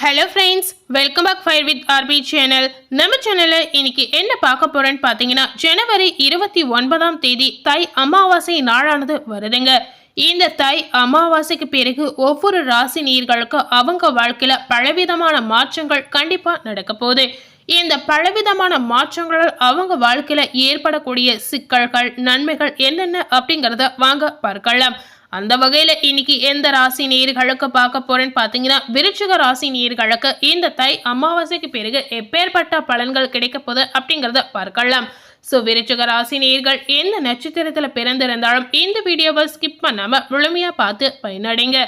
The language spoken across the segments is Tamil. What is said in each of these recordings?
Hello friends welcome back fire with RP channel நம்ம சேனலில் இன்னைக்கு என்ன பார்க்க போகிறேன்னு பார்த்தீங்கன்னா ஜனவரி இருபத்தி ஒன்பதாம் தேதி தை அமாவாசை நாளானது வருதுங்க. இந்த தை அமாவாசைக்கு பிறகு ஒவ்வொரு ராசி நீர்களுக்கும் அவங்க வாழ்க்கையில் பலவிதமான மாற்றங்கள் கண்டிப்பாக நடக்க போகுது. இந்த பலவிதமான மாற்றங்களால் அவங்க வாழ்க்கையில் ஏற்படக்கூடிய சிக்கல்கள் நன்மைகள் என்னென்ன அப்படிங்கிறத வாங்க பார்க்கலாம். அந்த வகையில இன்னைக்கு எந்த ராசி நேர்களுக்கு பார்க்க போறேன்னு பார்த்தீங்கன்னா விருச்சிக ராசி நேர்களுக்கு இந்த தை அமாவாசைக்கு பிறகு எப்பேற்பட்ட பலன்கள் கிடைக்க போகுது அப்படிங்கிறத பார்க்கலாம். ஸோ விருச்சிக ராசி நேர்கள் எந்த நட்சத்திரத்தில் பிறந்திருந்தாலும் இந்த வீடியோவை ஸ்கிப் பண்ணாம முழுமையா பார்த்து பயனடைங்க.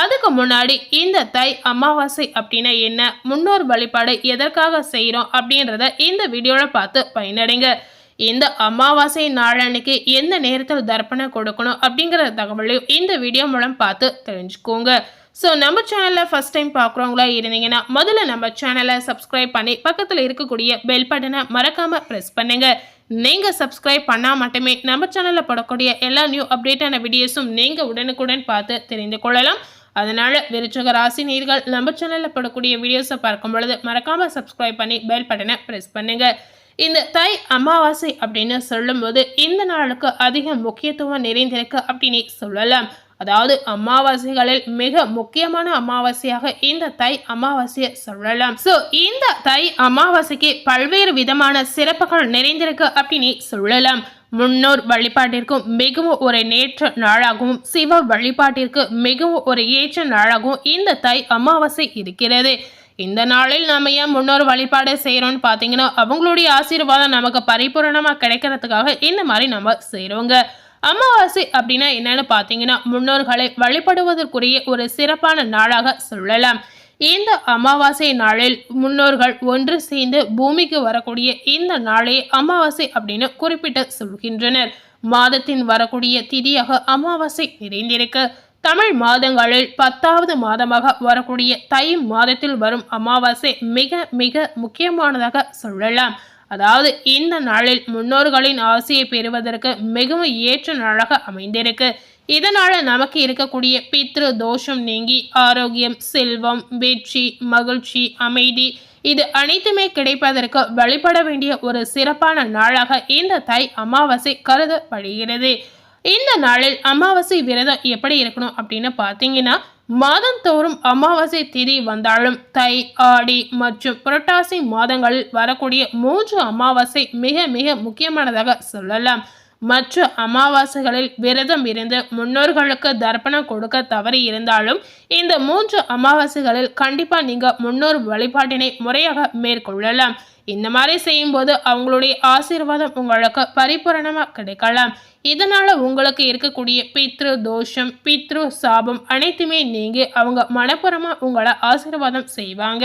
அதுக்கு முன்னாடி இந்த தை அமாவாசை அப்படின்னா என்ன முன்னோர் வழிபாடு எதற்காக செய்கிறோம் அப்படின்றத இந்த வீடியோவில் பார்த்து பயனடைங்க. இந்த அமாவாசை நாளன்னைக்கு எந்த நேரத்தில் தர்ப்பணம் கொடுக்கணும் அப்படிங்கிற தகவலையும் இந்த வீடியோ மூலம் பார்த்து தெரிஞ்சுக்கோங்க. ஸோ நம்ம சேனலில் ஃபஸ்ட் டைம் பார்க்குறவங்களா இருந்தீங்கன்னா முதல்ல நம்ம சேனலை சப்ஸ்கிரைப் பண்ணி பக்கத்தில் இருக்கக்கூடிய பெல் பட்டனை மறக்காமல் ப்ரெஸ் பண்ணுங்கள் நீங்கள் சப்ஸ்கிரைப் பண்ணால் மட்டுமே நம்ம சேனலில் போடக்கூடிய எல்லா நியூ அப்டேட்டான வீடியோஸும் நீங்கள் உடனுக்குடன் பார்த்து தெரிந்து கொள்ளலாம். அதனால் விருச்சக ராசி நீர்கள் நம்ம சேனலில் போடக்கூடிய வீடியோஸை பார்க்கும் பொழுது மறக்காமல் சப்ஸ்கிரைப் பண்ணி பெல் பட்டனை ப்ரெஸ் பண்ணுங்கள் இந்த தை அமாவாசை அப்படின்னு சொல்லும்போது இந்த நாளுக்கு அதிக முக்கியத்துவம் நிறைந்திருக்கு அப்படின்னு சொல்லலாம். அதாவது அமாவாசைகளில் மிக முக்கியமான அமாவாசையாக இந்த தை அமாவாசையை சொல்லலாம். ஸோ இந்த தை அமாவாசைக்கு பல்வேறு விதமான சிறப்புகள் நிறைந்திருக்கு அப்படின்னு சொல்லலாம். முன்னோர் வழிபாட்டிற்கும் மிகவும் ஒரு நேற்ற நாளாகவும் சிவ வழிபாட்டிற்கு மிகவும் ஒரு ஏற்ற நாளாகவும் இந்த தை அமாவாசை இருக்கிறது. இந்த நாளில் நம்ம ஏன் முன்னோர் வழிபாடு செய்கிறோம்னு பார்த்தீங்கன்னா அவங்களுடைய ஆசீர்வாதம் நமக்கு பரிபூரணமாக கிடைக்கிறதுக்காக இந்த மாதிரி நம்ம செய்கிறோங்க அமாவாசை அப்படின்னா என்னென்னு பார்த்தீங்கன்னா முன்னோர்களை வழிபடுவதற்குரிய ஒரு சிறப்பான நாளாக சொல்லலாம். இந்த அமாவாசை நாளில் முன்னோர்கள் ஒன்று சேர்ந்து பூமிக்கு வரக்கூடிய இந்த நாளே அமாவாசை அப்படின்னு குறிப்பிட்டு சொல்கின்றனர். மாதத்தின் வரக்கூடிய திதியாக அமாவாசை நிறைந்திருக்கு. தமிழ் மாதங்களில் பத்தாவது மாதமாக வரக்கூடிய தை மாதத்தில் வரும் அமாவாசை மிக மிக முக்கியமானதாக சொல்லலாம். அதாவது இந்த நாளில் முன்னோர்களின் ஆசையை பெறுவதற்கு மிகவும் ஏற்ற நாளாக அமைந்திருக்கு. இதனால நமக்கு இருக்கக்கூடிய பித்ரு தோஷம் நீங்கி ஆரோக்கியம் செல்வம் வெற்றி மகிழ்ச்சி அமைதி இது அனைத்துமே கிடைப்பதற்கு வழிபட வேண்டிய ஒரு சிறப்பான நாளாக இந்த தை அமாவாசை கருதப்படுகிறது. இந்த நாளில் அமாவாசை விரதம் எப்படி இருக்கணும் அப்படின்னு பார்த்தீங்கன்னா மாதந்தோறும் அமாவாசை திதி வந்தாலும் தை ஆடி மற்றும் புரட்டாசி மாதங்களில் வரக்கூடிய மூன்று அமாவாசை மிக மிக முக்கியமானதாக சொல்லலாம். மற்ற அமாவாசைகளில் விரதம் இருந்து முன்னோர்களுக்கு தர்ப்பணம் கொடுக்க தவறி இருந்தாலும் இந்த மூன்று அமாவாசைகளில் கண்டிப்பாக நீங்கள் முன்னோர் வழிபாட்டினை முறையாக மேற்கொள்ளலாம். இந்த மாதிரி செய்யும்போது அவங்களுடைய ஆசீர்வாதம் உங்களுக்கு பரிபூரணமாக கிடைக்கலாம். இதனால் உங்களுக்கு இருக்கக்கூடிய பித்ரு தோஷம் பித்ரு சாபம் அனைத்துமே நீங்கி அவங்க மனப்புறமாக உங்களை ஆசீர்வாதம் செய்வாங்க.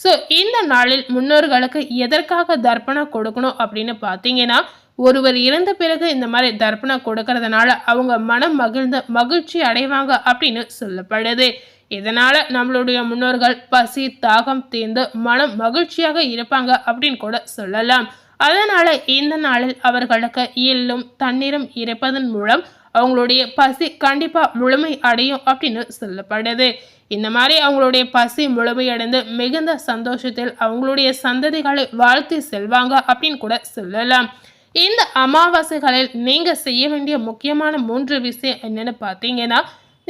ஸோ இந்த நாளில் முன்னோர்களுக்கு எதற்காக தர்ப்பணம் கொடுக்கணும் அப்படின்னு பார்த்தீங்கன்னா ஒருவர் இறந்த பிறகு இந்த மாதிரி தர்ப்பணம் கொடுக்கறதுனால அவங்க மனம் மகிழ்ந்த மகிழ்ச்சி அடைவாங்க அப்படின்னு சொல்லப்படுது. இதனால் நம்மளுடைய முன்னோர்கள் பசி தாகம் தீர்ந்து மனம் மகிழ்ச்சியாக இருப்பாங்க அப்படின்னு கூட சொல்லலாம். அதனால் இந்த நாளில் அவர்களுக்கு எள்ளும் தண்ணீரும் இருப்பதன் மூலம் அவங்களுடைய பசி கண்டிப்பாக முழுமை அடையும் அப்படின்னு சொல்லப்படுது. இந்த மாதிரி அவங்களுடைய பசி முழுமையடைந்து மிகுந்த சந்தோஷத்தில் அவங்களுடைய சந்ததிகளை வாழ்த்தி செல்வாங்க அப்படின்னு கூட சொல்லலாம். இந்த அமாவாசைகளில் நீங்கள் செய்ய வேண்டிய முக்கியமான மூன்று விஷயம் என்னென்னு பார்த்தீங்கன்னா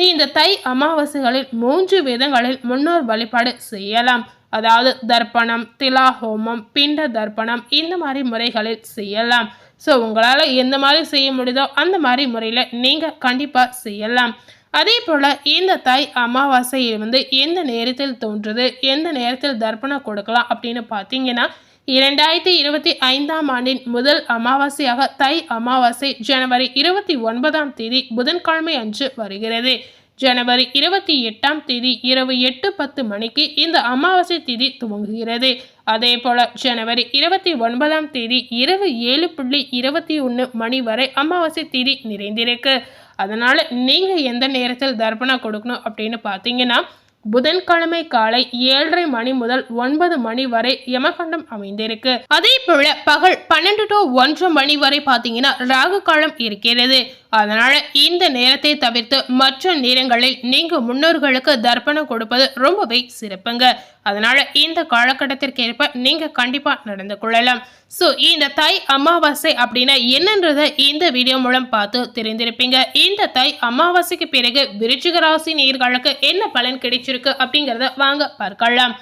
இந்த தை அமாவாசைகளில் மூன்று விதங்களில் முன்னோர் வழிபாடு செய்யலாம். அதாவது தர்ப்பணம் திலா ஹோமம் பிண்ட தர்ப்பணம் இந்த மாதிரி முறைகளில் செய்யலாம். ஸோ உங்களால் எந்த மாதிரி செய்ய முடியுதோ அந்த மாதிரி முறையில் நீங்கள் கண்டிப்பாக செய்யலாம். அதே போல் இந்த தை அமாவாசை வந்து எந்த நேரத்தில் தோன்றுது எந்த நேரத்தில் தர்ப்பணம் கொடுக்கலாம் அப்படின்னு பார்த்தீங்கன்னா இரண்டாயிரத்தி இருபத்தி ஐந்தாம் ஆண்டின் முதல் அமாவாசையாக தை அமாவாசை ஜனவரி இருபத்தி ஒன்பதாம் தேதி புதன்கிழமை அன்று வருகிறது. ஜனவரி இருபத்தி எட்டாம் தேதி இரவு எட்டு பத்து மணிக்கு இந்த அமாவாசை தேதி துவங்குகிறது. அதே போல ஜனவரி இருபத்தி ஒன்பதாம் தேதி இரவு ஏழு புள்ளி இருபத்தி ஒன்று மணி வரை அமாவாசை தேதி நிறைந்திருக்கு. அதனால் நீங்கள் எந்த நேரத்தில் தர்ப்பணம் கொடுக்கணும் அப்படின்னு பார்த்தீங்கன்னா புதன்கிழமை காலை ஏழரை மணி முதல் ஒன்பது மணி வரை யமகண்டம் அமைந்திருக்கு. அதே போல பகல் பன்னெண்டு டு ஒன்று மணி வரை பார்த்தீங்கன்னா ராகு காலம் இருக்கிறது. அதனால இந்த நேரத்தை தவிர்த்து மற்ற நேரங்களில் நீங்க முன்னோர்களுக்கு தர்ப்பணம் கொடுப்பது ரொம்பவே சிறப்புங்க. அதனால இந்த காலகட்டத்திற்கேற்ப நீங்க கண்டிப்பா நடந்து கொள்ளலாம். ஸோ இந்த தை அமாவாசை அப்படின்னா என்னன்றதை இந்த வீடியோ மூலம் பார்த்து தெரிந்திருப்பீங்க. இந்த தை அமாவாசைக்கு பிறகு விருச்சிக ராசி நேர்களுக்கு என்ன பலன் கிடைச்சிருக்கு அப்படிங்கறத வாங்க பார்க்கலாம்.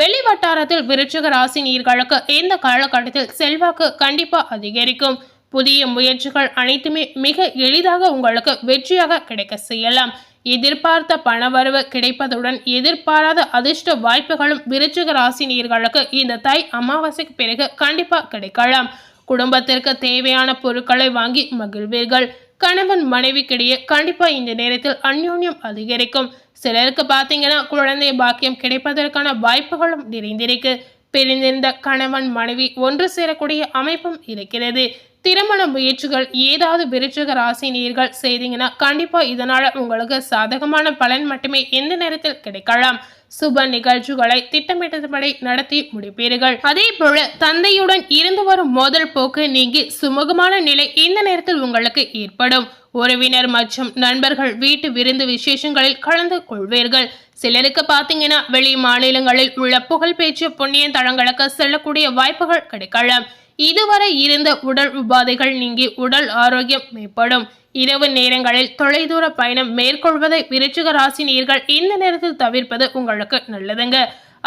வெளி வட்டாரத்தில் விருச்சிக ராசி நீர்களுக்கு இந்த காலகட்டத்தில் செல்வாக்கு கண்டிப்பா அதிகரிக்கும். புதிய முயற்சிகள் அனைத்துமே மிக எளிதாக உங்களுக்கு வெற்றியாக கிடைக்க செய்யலாம். எதிர்பார்த்த பணவரவு கிடைப்பதுடன் எதிர்பாராத அதிர்ஷ்ட வாய்ப்புகளும் விருச்சிக ராசினியர்களுக்கு இந்த தை அமாவாசைக்கு பிறகு கண்டிப்பாக கிடைக்கலாம். குடும்பத்திற்கு தேவையான பொருட்களை வாங்கி மகிழ்வீர்கள். கணவன் மனைவிக்கிடையே கண்டிப்பாக இந்த நேரத்தில் அந்யோன்யம் அதிகரிக்கும். சிலருக்கு பார்த்தீங்கன்னா குழந்தை பாக்கியம் கிடைப்பதற்கான வாய்ப்புகளும் நிறைந்திருக்கு. பிரிந்திருந்த கணவன் மனைவி ஒன்று சேரக்கூடிய அமைப்பும் இருக்கிறது. திருமண முயற்சிகள் ஏதாவது விருச்சிக ராசி நீர்கள் செய்தீங்கன்னா கண்டிப்பா இதனால உங்களுக்கு சாதகமான பலன் மட்டுமே எந்த நேரத்தில் கிடைக்கலாம். சுப நிகழ்ச்சிகளை திட்டமிட்டபடி நடத்தி முடிப்பீர்கள். அதே போல தந்தையுடன் இருந்து வரும் மோதல் போக்கு நீங்கி சுமூகமான நிலை இந்த நேரத்தில் உங்களுக்கு ஏற்படும். உறவினர் மற்றும் நண்பர்கள் வீட்டு விருந்து விசேஷங்களில் கலந்து கொள்வீர்கள். சிலருக்கு பார்த்தீங்கன்னா வெளி மாநிலங்களில் உள்ள புகழ்பேச்சு புண்ணிய தளங்களுக்கு செல்லக்கூடிய வாய்ப்புகள் கிடைக்கலாம். இதுவரை இருந்த உடல் உபாதைகள் நீங்கி உடல் ஆரோக்கியம் மேம்படும். இரவு நேரங்களில் தொலைதூர பயணம் மேற்கொள்வதை விருச்சிக ராசி நீர்கள் இந்த நேரத்தில் தவிர்ப்பது உங்களுக்கு நல்லதுங்க.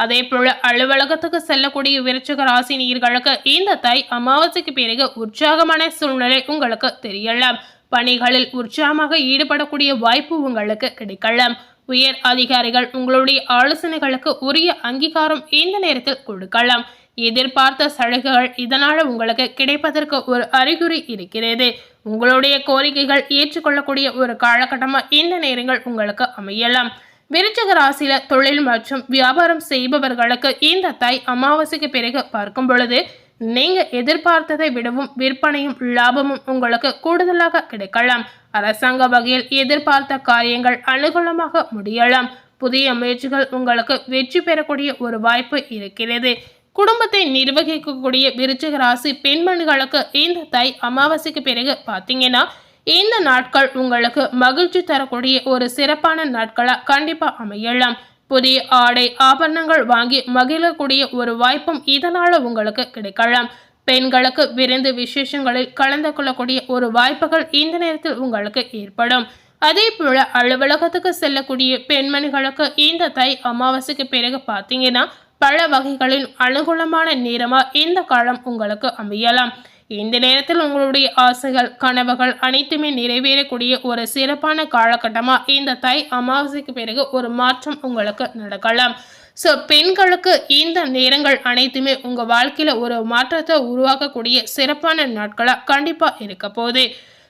அதே போல அலுவலகத்துக்கு செல்லக்கூடிய விருச்சிக ராசி நீர்களுக்கு இந்த தை அமாவாசைக்கு பிறகு உற்சாகமான சூழ்நிலை உங்களுக்கு தெரியலாம். பணிகளில் உற்சாகமாக ஈடுபடக்கூடிய வாய்ப்பு உங்களுக்கு கிடைக்கலாம். உயர் அதிகாரிகள் உங்களுடைய ஆலோசனைகளுக்கு உரிய அங்கீகாரம் இந்த நேரத்தில் கொடுக்கலாம். எதிர்பார்த்த சலுகைகள் இதனால் உங்களுக்கு கிடைப்பதற்கு ஒரு அறிகுறி இருக்கிறது. உங்களுடைய கோரிக்கைகள் ஏற்றுக்கொள்ளக்கூடிய ஒரு காலகட்டமாக இந்த நேரங்கள் உங்களுக்கு அமையலாம். விருச்சக ராசியில தொழில் மற்றும் வியாபாரம் செய்பவர்களுக்கு இந்த தாய் அமாவாசைக்கு பிறகு பார்க்கும் பொழுது நீங்கள் எதிர்பார்த்ததை விடவும் விற்பனையும் லாபமும் உங்களுக்கு கூடுதலாக கிடைக்கலாம். அரசாங்க வகையில் எதிர்பார்த்த காரியங்கள் அனுகூலமாக முடியலாம். புதிய முயற்சிகள் உங்களுக்கு வெற்றி பெறக்கூடிய ஒரு வாய்ப்பு இருக்கிறது. குடும்பத்தை நிர்வகிக்கக்கூடிய விருச்சிக ராசி பெண்மணிகளுக்கு இந்த தை அமாவாசைக்கு பிறகு பார்த்தீங்கன்னா இந்த நாட்கள் உங்களுக்கு மகிழ்ச்சி தரக்கூடிய ஒரு சிறப்பான நாட்களாக கண்டிப்பாக அமையலாம். புதிய ஆடை ஆபரணங்கள் வாங்கி மகிழக்கூடிய ஒரு வாய்ப்பும் இதனால் உங்களுக்கு கிடைக்கலாம். பெண்களுக்கு விருந்து விசேஷங்களில் கலந்து கொள்ளக்கூடிய ஒரு வாய்ப்புகள் இந்த நேரத்தில் உங்களுக்கு ஏற்படும். அதே போல அலுவலகத்துக்கு செல்லக்கூடிய பெண்மணிகளுக்கு இந்த தை அமாவாசைக்கு பிறகு பார்த்தீங்கன்னா பல வகைகளில் அனுகூலமான நேரமாக இந்த காலம் உங்களுக்கு அமையலாம். இந்த நேரத்தில் உங்களுடைய ஆசைகள் கனவுகள் அனைத்துமே நிறைவேறக்கூடிய ஒரு சிறப்பான காலகட்டமாக இந்த தை அமாவாசைக்கு பிறகு ஒரு மாற்றம் உங்களுக்கு நடக்கலாம். ஸோ பெண்களுக்கு இந்த நேரங்கள் அனைத்துமே உங்கள் வாழ்க்கையில் ஒரு மாற்றத்தை உருவாக்கக்கூடிய சிறப்பான நாட்களாக கண்டிப்பாக இருக்க போகுது.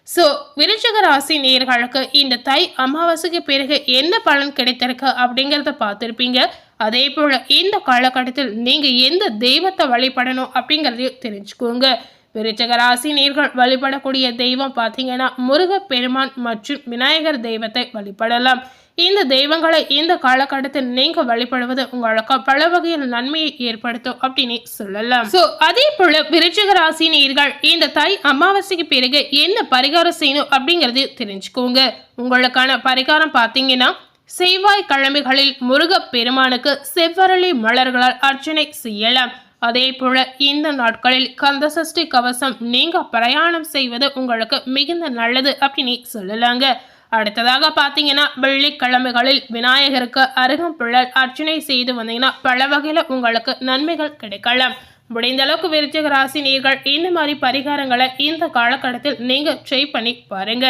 ஸோ விருச்சக ராசி நேர்களுக்கு இந்த தை அமாவாசைக்கு பிறகு என்ன பலன் கிடைத்திருக்கு அப்படிங்கிறத பார்த்துருப்பீங்க. அதே போல் இந்த காலகட்டத்தில் நீங்கள் எந்த தெய்வத்தை வழிபடணும் அப்படிங்கிறதையும் தெரிஞ்சுக்கோங்க. விருச்சகராசி நீர்கள் வழிபடக்கூடிய தெய்வம் பார்த்தீங்கன்னா முருகப்பெருமான் மற்றும் விநாயகர் தெய்வத்தை வழிபடலாம். இந்த தெய்வங்களை இந்த காலகட்டத்தில் நீங்க வழிபடுவது உங்களுக்கு பல வகையில் நன்மையை ஏற்படுத்தும் அப்படின்னு சொல்லலாம். சோ அதே போல விருச்சிக ராசி நீர்கள் இந்த தை அமாவாசைக்கு பிறகு என்ன பரிகாரம் செய்யணும் அப்படிங்கறது தெரிஞ்சுக்கோங்க. உங்களுக்கான பரிகாரம் பார்த்தீங்கன்னா செவ்வாய் கிழமைகளில் முருகப் பெருமானுக்கு செவ்வரளி மலர்களால் அர்ச்சனை செய்யலாம். அதே போல இந்த நாட்களில் கந்தசஷ்டி கவசம் நீங்க பிரயாணம் செய்வது உங்களுக்கு மிகுந்த நல்லது அப்படின்னு சொல்லலாங்க. அடுத்ததாக பார்த்தீங்கன்னா வெள்ளிக்கிழமைகளில் விநாயகருக்கு அருகம்புழல் அர்ச்சனை செய்து வந்தீங்கன்னா பல வகையில் உங்களுக்கு நன்மைகள் கிடைக்கலாம். முடிந்த அளவுக்கு விருச்சிக ராசி நீர்கள் இந்த மாதிரி பரிகாரங்களை இந்த காலகட்டத்தில் நீங்கள் ட்ரை பண்ணி பாருங்க.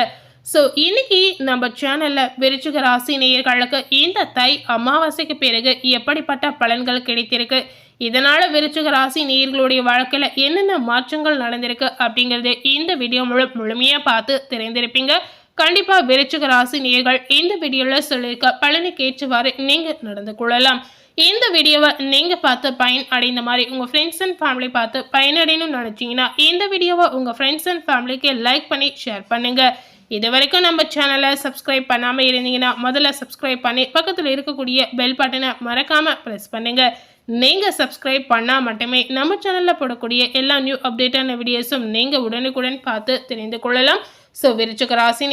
ஸோ இன்னைக்கு நம்ம சேனலில் விருச்சிக ராசி நேயர்களுக்கு இந்த தை அமாவாசைக்கு பிறகு எப்படிப்பட்ட பலன்கள் கிடைத்திருக்கு? இதனால் விருச்சிக ராசி நேர்களுடைய வாழ்க்கையில் என்னென்ன மாற்றங்கள் நடந்திருக்கு அப்படிங்கிறது இந்த வீடியோ முழு முழுமையாக பார்த்து தெரிந்திருப்பீங்க. கண்டிப்பாக விருச்சிக ராசி நேர்கள் இந்த வீடியோவில் சொல்லியிருக்க பலனுக்கு ஏற்றவாறு நீங்கள் நடந்து கொள்ளலாம். இந்த வீடியோவை நீங்கள் பார்த்து பயன் அடைந்த மாதிரி உங்கள் ஃப்ரெண்ட்ஸ் அண்ட் ஃபேமிலி பார்த்து பயனடையணும்னு நினச்சிங்கன்னா இந்த வீடியோவை உங்கள் ஃப்ரெண்ட்ஸ் அண்ட் ஃபேமிலிக்கு லைக் பண்ணி ஷேர் பண்ணுங்கள் இது வரைக்கும் நம்ம சேனலை சப்ஸ்கிரைப் பண்ணாமல் இருந்தீங்கன்னா முதல்ல சப்ஸ்கிரைப் பண்ணி பக்கத்தில் இருக்கக்கூடிய பெல் பட்டனை மறக்காமல் ப்ரெஸ் பண்ணுங்கள் நீங்கள் சப்ஸ்கிரைப் பண்ணால் மட்டுமே நம்ம சேனலில் போடக்கூடிய எல்லா நியூ அப்டேட்டான வீடியோஸும் நீங்கள் உடனுக்குடன் பார்த்து தெரிந்து கொள்ளலாம். ஸோ விருச்சிக ராசி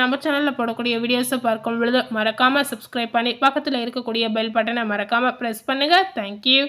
நம்ம சேனலில் போடக்கூடிய வீடியோஸை பார்க்கும் பொழுது மறக்காமல் சப்ஸ்கிரைப் பண்ணி பக்கத்தில் இருக்கக்கூடிய பெல் பட்டனை மறக்காமல் ப்ரெஸ் பண்ணுங்கள் தேங்க்யூ